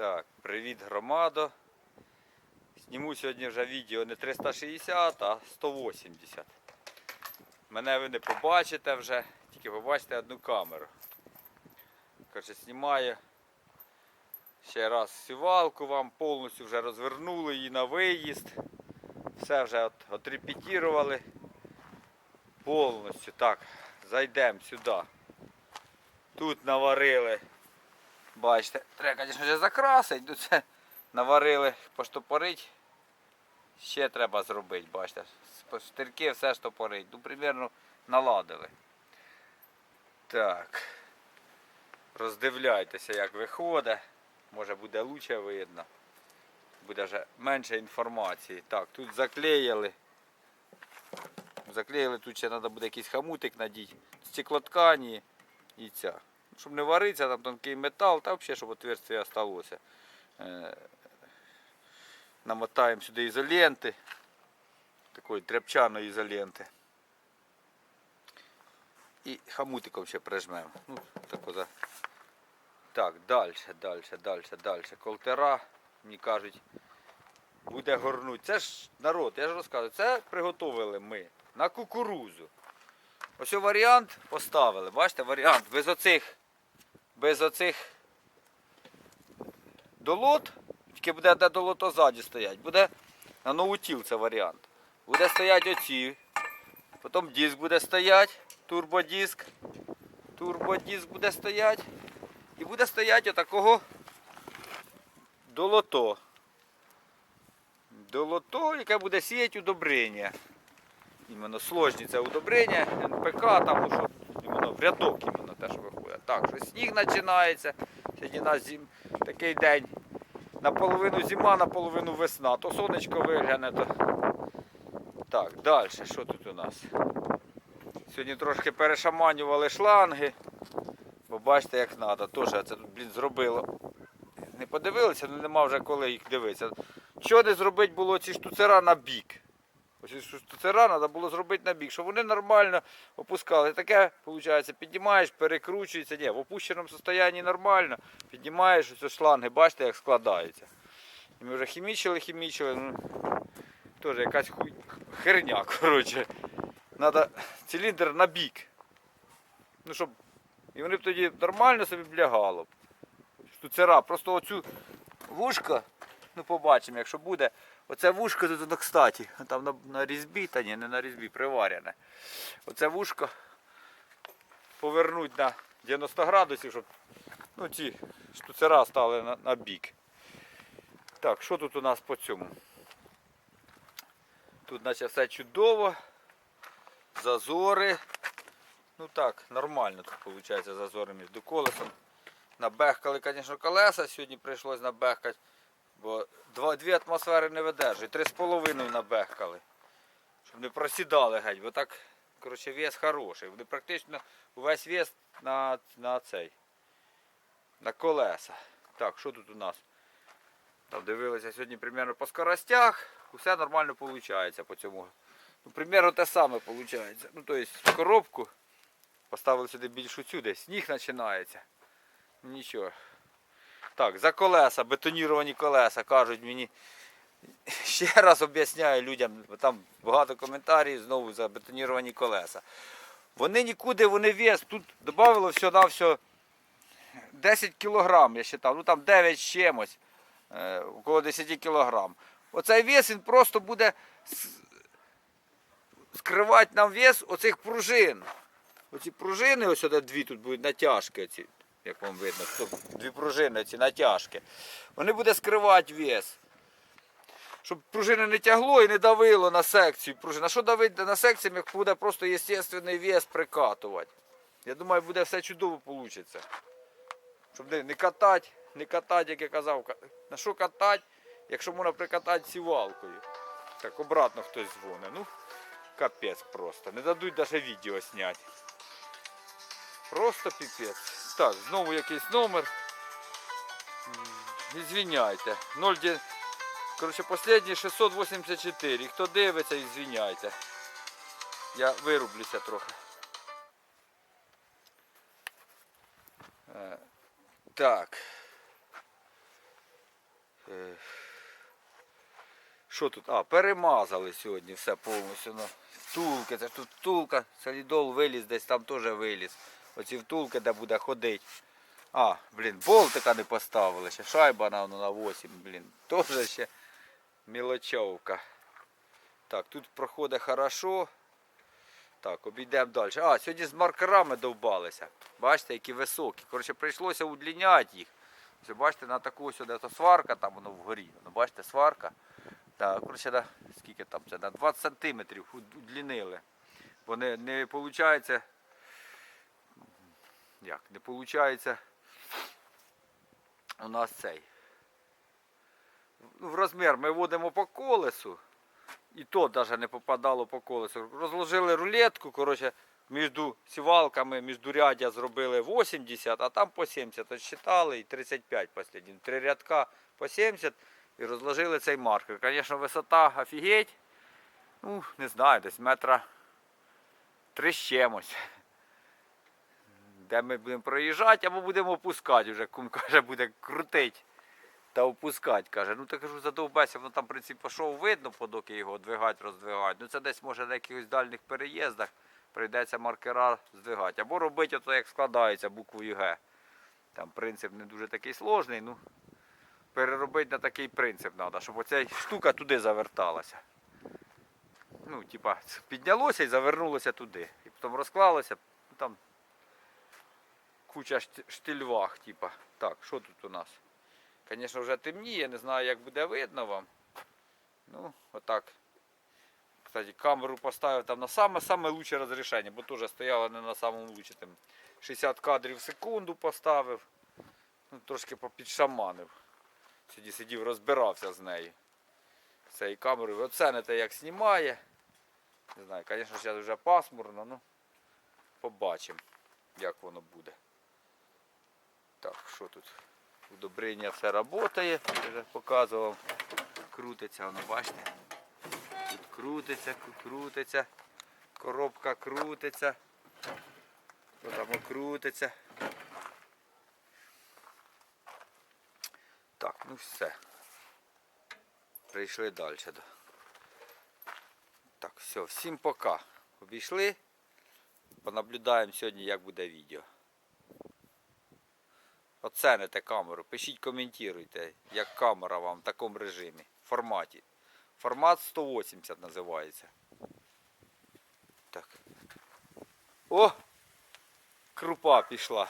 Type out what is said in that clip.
Так, привіт, громадо. Зніму сьогодні вже відео не 360, а 180. Мене ви не побачите вже, тільки побачите одну камеру. Коротше, знімаю ще раз сівалку вам, повністю вже розвернули її на виїзд. Все вже от, отрепетірували. Повністю. Так, зайдемо сюди. Тут наварили. Бачите, треба, звісно, вже закрасити, ну це наварили, поштопорить. Ще треба зробити, бачите. Штирки все штопорить. Ну, примірно наладили. Так. Роздивляйтеся, як виходить. Може буде лучше видно. Буде вже менше інформації. Так, тут заклеїли. Заклеїли, тут ще треба буде якийсь хамутик надіти. Стеклоткані і ця. Щоб не вариться, там тонкий метал, та взагалі, щоб отверстие залишилося. Е, Намотаємо сюди ізоленти. Такої тряпчаної ізоленти. І хамутиком ще прижмемо. Ну, тако за... Так, далі, далі, далі, далі. Колтера, мені кажуть, буде горнуть. Це ж народ, я ж розказую, це приготовили ми на кукурузу. Ось варіант поставили. Бачите, варіант без оцих, без оцих долот, тільки буде де долото ззаді стоять. Буде на нову тіл це варіант. Буде стояти оці. Потім диск буде стояти, турбодиск. Турбодиск буде стояти. І буде стояти отакого долото. Долото, яке буде сіяти удобрення. Іменно сложні це удобрення, НПК, там, ну, що в рядок іменно те, що виходить. Так, що сніг починається. Сьогодні у нас зим... такий день. Наполовину зима, наполовину весна. То сонечко вигляне, то. Так, далі, що тут у нас? Сьогодні трошки перешаманювали шланги. Бо бачите, як треба. Теж це тут, блін, зробило. Не подивилися, ну нема вже коли їх дивитися. Що не зробити було ці штуцера на бік? Ось ці треба було зробити на бік, щоб вони нормально опускали. Таке, виходить, піднімаєш, перекручується. Ні, в опущеному стані нормально. Піднімаєш ось шланги, бачите, як складаються. І ми вже хімічили, хімічили. Ну, теж якась хуй... херня, коротше. Треба циліндр на бік. Ну, щоб... І вони б тоді нормально собі блягало. Штуцера. Просто оцю вушко, ну побачимо, якщо буде. Оце вушко тут, кстати, там на, на різьбі, та ні, не на різьбі, приварене. Оце вушко повернуть на 90 градусів, щоб ну, ці штуцера стали на, на бік. Так, що тут у нас по цьому? Тут наче все чудово. Зазори. Ну так, нормально тут виходить зазори між колесом. Набехкали, звісно, колеса, сьогодні прийшлось набехкати, бо два, дві атмосфери не видержують, три з половиною набехкали. Щоб не просідали геть, бо так, коротше, вес хороший. Вони практично увесь вес на, на цей. На колеса. Так, що тут у нас? Там дивилися сьогодні примерно по скоростях. Усе нормально виходить по цьому. Ну, примерно те саме виходить. Ну, тобто коробку поставили сюди більшу цю, де сніг починається. Ну, Нічого. Так, за колеса, бетоніровані колеса, кажуть мені. Ще раз об'ясняю людям, там багато коментарів знову за бетоніровані колеса. Вони нікуди, вони вес, тут додавало все на все 10 кілограм, я вважав, ну там 9 з чимось, е, около 10 кілограм. Оцей вес він просто буде скривати нам вес оцих пружин. Оці пружини, ось сюди дві тут будуть натяжки, ці, як вам видно, дві пружини, ці натяжки. Вони буде скривати вес. Щоб пружини не тягло і не давило на секцію пружин. А що давити на секцію, як буде просто естественний вес прикатувати? Я думаю, буде все чудово вийде. Щоб не, не катати, не катати, як я казав. На що катати, якщо можна прикатати сівалкою. Так обратно хтось дзвонить. Ну, капець просто. Не дадуть навіть відео зняти. Просто піпець. Так, знову якийсь номер. Ізвиняйте. 0... Коротше, останній 684. Хто дивиться, ізвиняйте. Я вирублюся трохи. Е, так. Е, що тут? А, перемазали сьогодні все повністю. Ну. Втулки, це тут втулка, солідол виліз, десь там теж виліз. Оці втулки, де буде ходити. А, блін, болтика не поставили, ще шайба на, на 8, блін. Теж ще мілочовка. Так, тут проходить хорошо. Так, обійдемо далі. А, сьогодні з маркерами довбалися. Бачите, які високі. Коротше, прийшлося удліняти їх. Ось, бачите, на таку де то сварка, там воно вгорі. Ну, бачите, сварка. Так, коротше, на, скільки там це? На 20 сантиметрів уд- удлінили. Бо не, не виходить. Як? Не виходить у нас цей. Ну, в розмір ми вводимо по колесу. І то навіть не попадало по колесу. Розложили рулетку, коротше, між сівалками, між рядя зробили 80, а там по 70. От считали і 35 останні. Три рядка по 70 і розложили цей маркер. Звісно, висота офігеть. Ну, не знаю, десь метра три з чимось. Де ми будемо проїжджати або будемо опускати вже. Кум каже, буде крутить та опускати. Каже, ну так кажу, задовбайся, воно там, в принципі, пішов видно, подоки його двигати, роздвигати. Ну це десь може на якихось дальніх переїздах прийдеться маркера здвигати. Або робити ото, як складається буквою Г. Там принцип не дуже такий сложний, ну переробити на такий принцип треба, щоб оця штука туди заверталася. Ну, типа, піднялося і завернулося туди. І потім розклалося, там куча штильвах, типа. Так, що тут у нас? Звісно, вже темніє, не знаю, як буде видно вам. Ну, отак. Кстати, камеру поставив там на саме-саме лучше розрішення, бо теж стояла не на самому лучшому. Там 60 кадрів в секунду поставив. Ну, трошки попідшаманив. Сидів, сидів, розбирався з нею. З цією камерою. Ви оцените, як знімає. Не знаю, звісно, зараз вже пасмурно, ну побачимо, як воно буде. Що тут? Удобрення все працює, вже показував. Крутиться, воно бачите? Тут крутиться, крутиться, коробка крутиться, то там крутиться. Так, ну все. Прийшли далі. Так, все, всім пока. Обійшли. Понаблюдаємо сьогодні, як буде відео. Оцените камеру, пишіть, коментуйте, як камера вам в такому режимі, форматі. Формат 180 називається. Так. О! Крупа пішла.